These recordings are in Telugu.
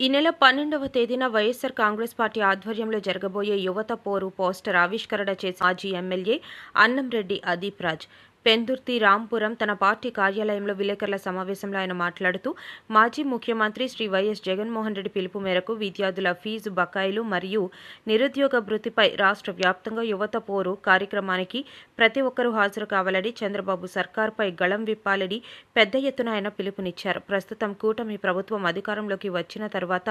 ఈ నెల పన్నెండవ తేదీన వైఎస్సార్ కాంగ్రెస్ పార్టీ ఆధ్వర్యంలో జరగబోయే యువత పోరు పోస్టర్ ఆవిష్కరణ చేసిన మాజీ ఎమ్మెల్యే అన్నంరెడ్డి అదీప్ రాజ్. పెందుర్తి రాంపురం తన పార్టీ కార్యాలయంలో విలేకరుల సమావేశంలో ఆయన మాట్లాడుతూ మాజీ ముఖ్యమంత్రి శ్రీ వైఎస్ జగన్మోహన్ రెడ్డి పిలుపు మేరకు విద్యార్థుల ఫీజు బకాయిలు మరియు నిరుద్యోగ భృతిపై రాష్ట్ర వ్యాప్తంగా యువత పోరు కార్యక్రమానికి ప్రతి ఒక్కరూ హాజరు కావాలని చంద్రబాబు సర్కార్పై గళం విప్పాలని పెద్ద ఎత్తున ఆయన పిలుపునిచ్చారు. ప్రస్తుతం కూటమి ప్రభుత్వం అధికారంలోకి వచ్చిన తర్వాత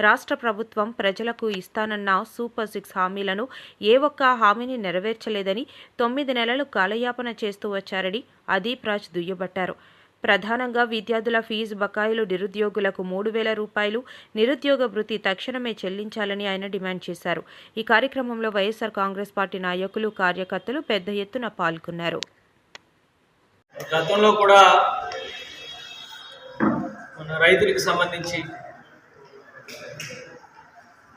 రాష్ట్ర ప్రభుత్వం ప్రజలకు ఇస్తానన్న సూపర్ సిక్స్ హామీలను ఏ ఒక్క హామీని నెరవేర్చలేదని తొమ్మిది నెలలు కాలయాపన చేస్తూ వచ్చారని అదీప్ రాజ్ దుయ్యబట్టారు. ప్రధానంగా విద్యార్థుల ఫీజు బకాయిలు నిరుద్యోగులకు మూడు వేల రూపాయలు నిరుద్యోగ భృతి తక్షణమే చెల్లించాలని ఆయన డిమాండ్ చేశారు. ఈ కార్యక్రమంలో వైఎస్ఆర్ కాంగ్రెస్ పార్టీ నాయకులు కార్యకర్తలు పెద్ద ఎత్తున పాల్గొన్నారు. గతంలో కూడా మన రైతులకు సంబంధించి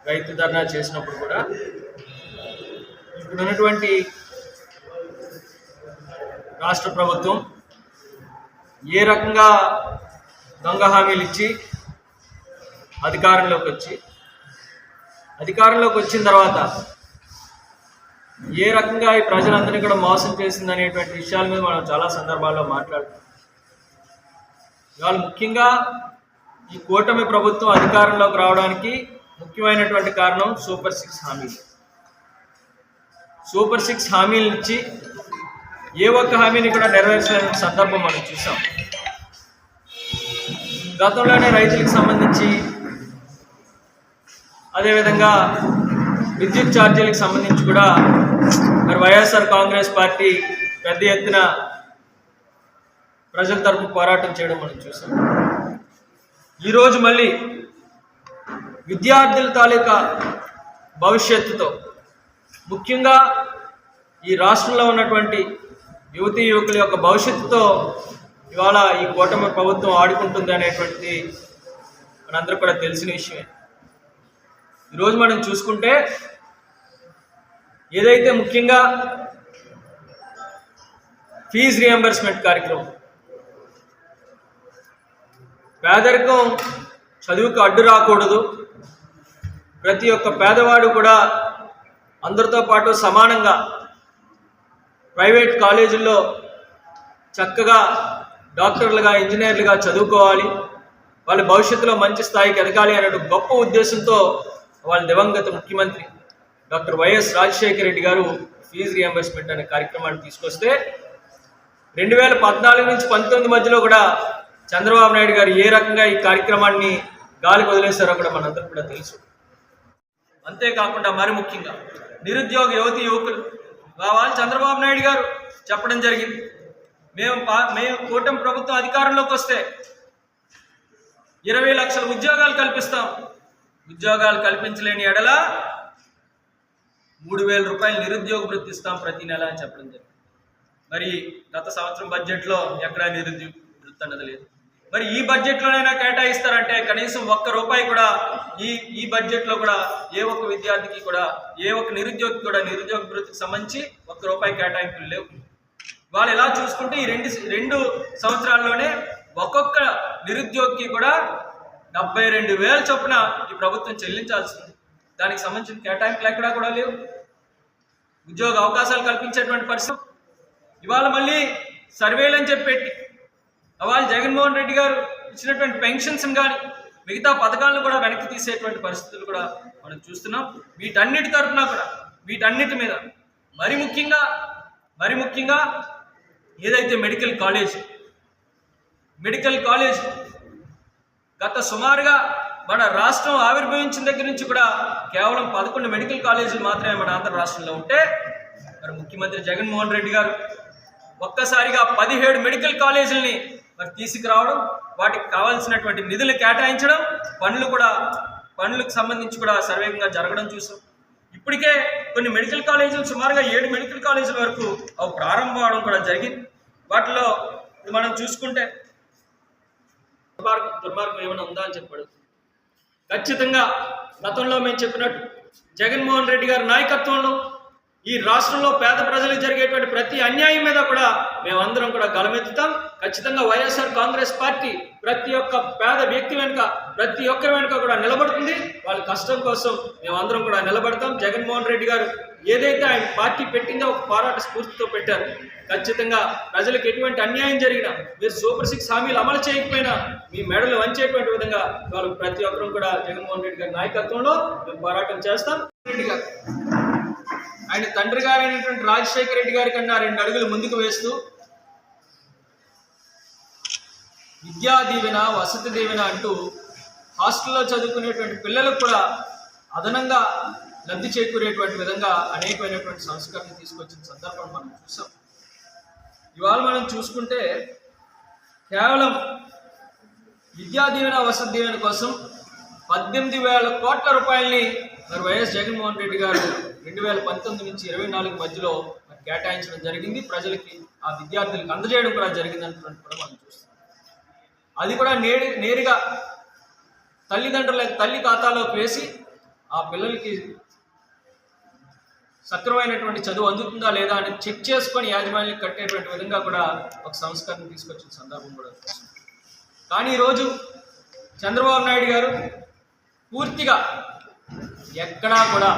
రైతు ధర్నా చేసినప్పుడు కూడా ఇప్పుడున్నటువంటి రాష్ట్ర ప్రభుత్వం ఏ రకంగా దొంగ హామీలు ఇచ్చి అధికారంలోకి వచ్చి అధికారంలోకి వచ్చిన తర్వాత ఏ రకంగా ఈ ప్రజలందరినీ కూడా మోసం చేసింది అనేటువంటి విషయాల మీద మనం చాలా సందర్భాల్లో మాట్లాడుతాం ఇవాళ ముఖ్యంగా ఈ కూటమి ప్రభుత్వం అధికారంలోకి రావడానికి ముఖ్యమైనటువంటి కారణం సూపర్ సిక్స్ హామీలు. సూపర్ సిక్స్ హామీలు ఇచ్చి ఏ ఒక్క హామీని కూడా నెరవేర్చలేని సందర్భం మనం చూసాం. గతంలోనే రైతులకు సంబంధించి అదేవిధంగా విద్యుత్ ఛార్జీలకు సంబంధించి కూడా మరి వైఎస్ఆర్ కాంగ్రెస్ పార్టీ పెద్ద ఎత్తున ప్రజల తరపు పోరాటం చేయడం మనం చూసాం. ఈరోజు మళ్ళీ విద్యార్థుల తాలూకా భవిష్యత్తుతో ముఖ్యంగా ఈ రాష్ట్రంలో ఉన్నటువంటి యువతీ యువకుల యొక్క భవిష్యత్తుతో ఇవాళ ఈ కూటమి ప్రభుత్వం ఆడుకుంటుంది అనేటువంటిది మనందరూ కూడా తెలిసిన విషయమే. ఈరోజు మనం చూసుకుంటే ఏదైతే ముఖ్యంగా ఫీజు రియంబర్స్మెంట్ కార్యక్రమం పేదరికం చదువుకు అడ్డు రాకూడదు ప్రతి ఒక్క పేదవాడు కూడా అందరితో పాటు సమానంగా ప్రైవేట్ కాలేజీల్లో చక్కగా డాక్టర్లుగా ఇంజనీర్లుగా చదువుకోవాలి. వాళ్ళ భవిష్యత్తులో మంచి స్థాయికి ఎదగాలి అనే గొప్ప ఉద్దేశంతో వాళ్ళ దివంగత ముఖ్యమంత్రి డాక్టర్ వైఎస్ రాజశేఖర రెడ్డి గారు ఫీజు రియంబర్స్మెంట్ అనే కార్యక్రమాన్ని తీసుకొస్తే రెండు వేల పద్నాలుగు నుంచి పంతొమ్మిది మధ్యలో కూడా చంద్రబాబు నాయుడు గారు ఏ రకంగా ఈ కార్యక్రమాన్ని గాలికి వదిలేశారో కూడా మనందరూ కూడా తెలుసు. అంతేకాకుండా మరి ముఖ్యంగా నిరుద్యోగ యువతి యువకులు వాళ్ళు చంద్రబాబు నాయుడు గారు చెప్పడం జరిగింది. మేము పా మేము కూటమి ప్రభుత్వం అధికారంలోకి వస్తే ఇరవై లక్షల ఉద్యోగాలు కల్పిస్తాం. ఉద్యోగాలు కల్పించలేని ఎడల మూడు వేల రూపాయలు నిరుద్యోగ వృత్తి ఇస్తాం ప్రతి నెల అని చెప్పడం జరిగింది. మరి గత సంవత్సరం బడ్జెట్లో ఎక్కడా నిరుద్యోగ వృత్తి అన్నది లేదు. మరి ఈ బడ్జెట్లోనైనా కేటాయిస్తారంటే కనీసం ఒక్క రూపాయి కూడా ఈ ఈ బడ్జెట్లో కూడా ఏ ఒక్క విద్యార్థికి కూడా ఏ ఒక్క నిరుద్యోగి కూడా నిరుద్యోగ వృత్తికి సంబంధించి ఒక్క రూపాయి కేటాయింపులు లేవు. వాళ్ళు ఎలా చూసుకుంటే ఈ రెండు రెండు సంవత్సరాల్లోనే ఒక్కొక్క నిరుద్యోగికి కూడా డెబ్బై రెండు వేల చొప్పున ఈ ప్రభుత్వం చెల్లించాల్సింది. దానికి సంబంధించిన కేటాయింపులు ఎక్కడా కూడా లేవు. ఉద్యోగ అవకాశాలు కల్పించేటువంటి పరిస్థితి. ఇవాళ మళ్ళీ సర్వేలు అని చెప్పి పెట్టి అవాళ జగన్మోహన్ రెడ్డి గారు ఇచ్చినటువంటి పెన్షన్స్ కానీ మిగతా పథకాలను కూడా వెనక్కి తీసేటువంటి పరిస్థితులు కూడా మనం చూస్తున్నాం. వీటన్నిటి తరఫున కూడా వీటన్నిటి మీద మరి ముఖ్యంగా మరి ముఖ్యంగా ఏదైతే మెడికల్ కాలేజ్ మెడికల్ కాలేజ్ గత సుమారుగా మన రాష్ట్రం ఆవిర్భవించిన దగ్గర నుంచి కూడా కేవలం పదకొండు మెడికల్ కాలేజీలు మాత్రమే మన ఆంధ్ర రాష్ట్రంలో ఉంటే మరి ముఖ్యమంత్రి జగన్మోహన్ రెడ్డి గారు ఒక్కసారిగా పదిహేడు మెడికల్ కాలేజీలని మరి తీసుకురావడం వాటికి కావాల్సినటువంటి నిధులు కేటాయించడం పనులు కూడా పనులకు సంబంధించి కూడా సర్వేగంగా జరగడం చూసాం. ఇప్పటికే కొన్ని మెడికల్ కాలేజీలు సుమారుగా ఏడు మెడికల్ కాలేజీల వరకు అవి ప్రారంభం అవడం కూడా జరిగింది. వాటిలో ఇది మనం చూసుకుంటే దుర్మార్గం దుర్మార్గం ఏమైనా ఉందా అని చెప్పాడు. ఖచ్చితంగా గతంలో మేము చెప్పినట్టు జగన్మోహన్ రెడ్డి గారి నాయకత్వంలో ఈ రాష్ట్రంలో పేద ప్రజలకు జరిగేటువంటి ప్రతి అన్యాయం మీద కూడా మేమందరం కూడా గలమెత్తుతాం ఖచ్చితంగా వైఎస్ఆర్ కాంగ్రెస్ పార్టీ ప్రతి ఒక్క పేద వ్యక్తి వెనుక ప్రతి ఒక్కరి వెనుక కూడా నిలబడుతుంది. వాళ్ళ కష్టం కోసం మేమందరం కూడా నిలబడతాం. జగన్మోహన్ రెడ్డి గారు ఏదైతే ఆయన పార్టీ పెట్టిందో ఒక పోరాట స్ఫూర్తితో పెట్టారు. ఖచ్చితంగా ప్రజలకు ఎటువంటి అన్యాయం జరిగినా మీరు సూపర్ సిక్స్ హామీలు అమలు చేయకపోయినా మీ మెడలు వంచేటువంటి విధంగా వాళ్ళు ప్రతి ఒక్కరూ కూడా జగన్మోహన్ రెడ్డి గారి నాయకత్వంలో మేము పోరాటం చేస్తాం. రెడ్డి గారు ఆయన తండ్రి గారైనటువంటి రాజశేఖర రెడ్డి గారి కన్నా రెండు అడుగులు ముందుకు వేస్తూ విద్యా దీవెన వసతి దీవెన అంటూ హాస్టల్లో చదువుకునేటువంటి పిల్లలకు కూడా అదనంగా లబ్ధి చేకూరేటువంటి విధంగా అనేకమైనటువంటి సంస్కరణ తీసుకొచ్చిన సందర్భం మనం చూసాం. ఇవాళ మనం చూసుకుంటే కేవలం విద్యా దీవెన వసతి దీవెన కోసం పద్దెనిమిది వేల కోట్ల రూపాయలని మరి వైఎస్ జగన్మోహన్ రెడ్డి గారు రెండు వేల పంతొమ్మిది నుంచి ఇరవై నాలుగు మధ్యలో కేటాయించడం జరిగింది. ప్రజలకి ఆ విద్యార్థులకు అందజేయడం కూడా జరిగింది అంటున్నట్టు కూడా మనం చూస్తాం అది కూడా నేరు నేరుగా తల్లిదండ్రుల తల్లి ఖాతాలోకి వేసి ఆ పిల్లలకి సక్రమైనటువంటి చదువు అందుతుందా లేదా అని చెక్ చేసుకొని యాజమాన్యం కట్టేటువంటి విధంగా కూడా ఒక సంస్కరణ తీసుకొచ్చిన సందర్భం కూడా కానీ ఈరోజు చంద్రబాబు నాయుడు గారు పూర్తిగా ఎక్కడా కూడా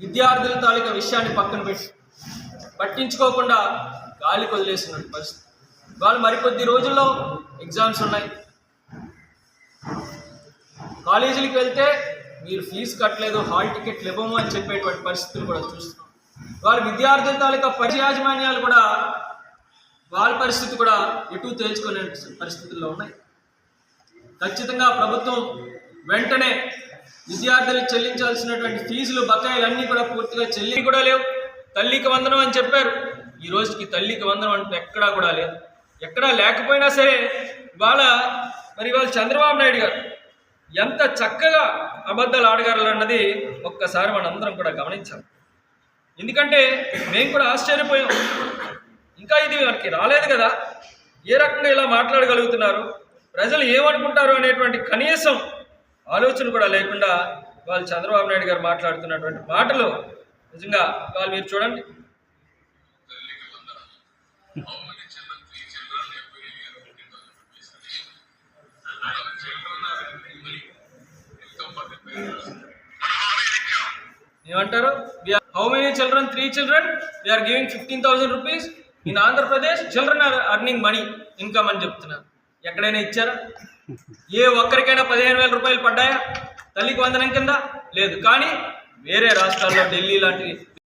విద్యార్థుల తాలూకా విషయాన్ని పక్కన పెట్టి పట్టించుకోకుండా గాలి వదిలేసిన పరిస్థితి. వాళ్ళు మరికొద్ది రోజుల్లో ఎగ్జామ్స్ ఉన్నాయి. కాలేజీలకు వెళ్తే మీరు ఫీజు కట్టలేదు హాల్ టికెట్లు ఇవ్వము అని చెప్పేటువంటి పరిస్థితులు కూడా చూస్తున్నాం. వాళ్ళ విద్యార్థుల తాలూకా పరి యాజమాన్యాలు కూడా వాళ్ళ పరిస్థితి కూడా ఎటు తేల్చుకునే పరిస్థితుల్లో ఉన్నాయి. ఖచ్చితంగా ప్రభుత్వం వెంటనే విద్యార్థులకు చెల్లించాల్సినటువంటి ఫీజులు బకాయిలు అన్నీ కూడా పూర్తిగా చెల్లి కూడా లేవు. తల్లికి వందనం అని చెప్పారు. ఈ రోజుకి తల్లికి వందనం అంటే ఎక్కడా కూడా లేదు. ఎక్కడా లేకపోయినా సరే ఇవాళ మరి ఇవాళ చంద్రబాబు నాయుడు గారు ఎంత చక్కగా అబద్ధాలు ఆడగలరు అన్నది ఒక్కసారి మనందరం కూడా గమనించాం ఎందుకంటే మేము కూడా ఆశ్చర్యపోయాం. ఇంకా ఇది మనకి రాలేదు కదా. ఏ రకంగా ఇలా మాట్లాడగలుగుతున్నారు? ప్రజలు ఏమనుకుంటారు అనేటువంటి కనీసం ఆలోచన కూడా లేకుండా వాళ్ళు చంద్రబాబు నాయుడు గారు మాట్లాడుతున్నటువంటి మాటలు నిజంగా వాళ్ళు మీరు చూడండి. ఏమంటారు? How many children three children we are giving fifteen thousand rupees in Andhra Pradesh children are earning money income అని చెప్తున్నారు. ఎక్కడైనా ఇచ్చారా? ఏ ఒక్కరికైనా పదిహేను వేల రూపాయలు పడ్డాయా? తల్లికి వందనం కింద? లేదు. కానీ వేరే రాష్ట్రాల్లో ఢిల్లీ లాంటి